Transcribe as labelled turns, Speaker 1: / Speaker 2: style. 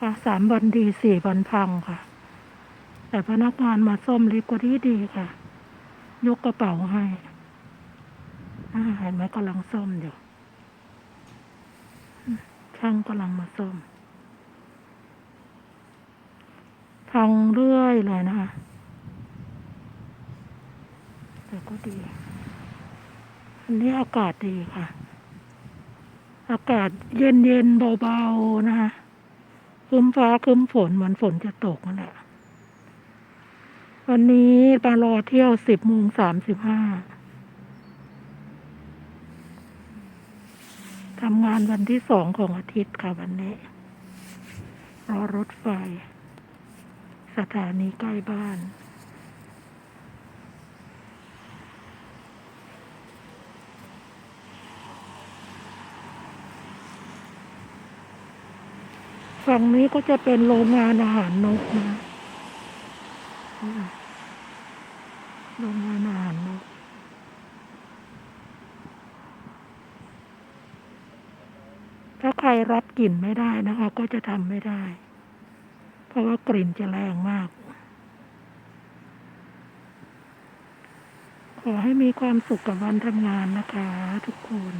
Speaker 1: ค่ะสามวันดีสี่วันพังค่ะ แต่พนักงานมาซ่อมลิฟต์ก็ดีดีค่ะ ยกกระเป๋าให้เห็นไหมกำลังซ่อมอยู่ช่างกำลังมาซ่อมพังเรื่อยเลยนะคะแต่ก็ดี อันนี้อากาศดีค่ะ อากาศเย็นเย็นๆเบาๆนะคะ คึ้มฟ้าคึ้มฝนเหมือนฝนจะตกนั่นแหละ วันนี้มารอเที่ยวสิบโมงสามสิบห้าทำงานวันที่สองของอาทิตย์ค่ะวันนี้ รอรถไฟ สถานีใกล้บ้าน ฝั่งนี้ก็จะเป็นโรงงานอาหารนกนะโรงงานอาหารนกถ้าใครรับกลิ่นไม่ได้นะคะ ก็จะทำไม่ได้ เพราะว่ากลิ่นจะแรงมาก ขอให้มีความสุขกับวันทำงานนะคะ ทุกคน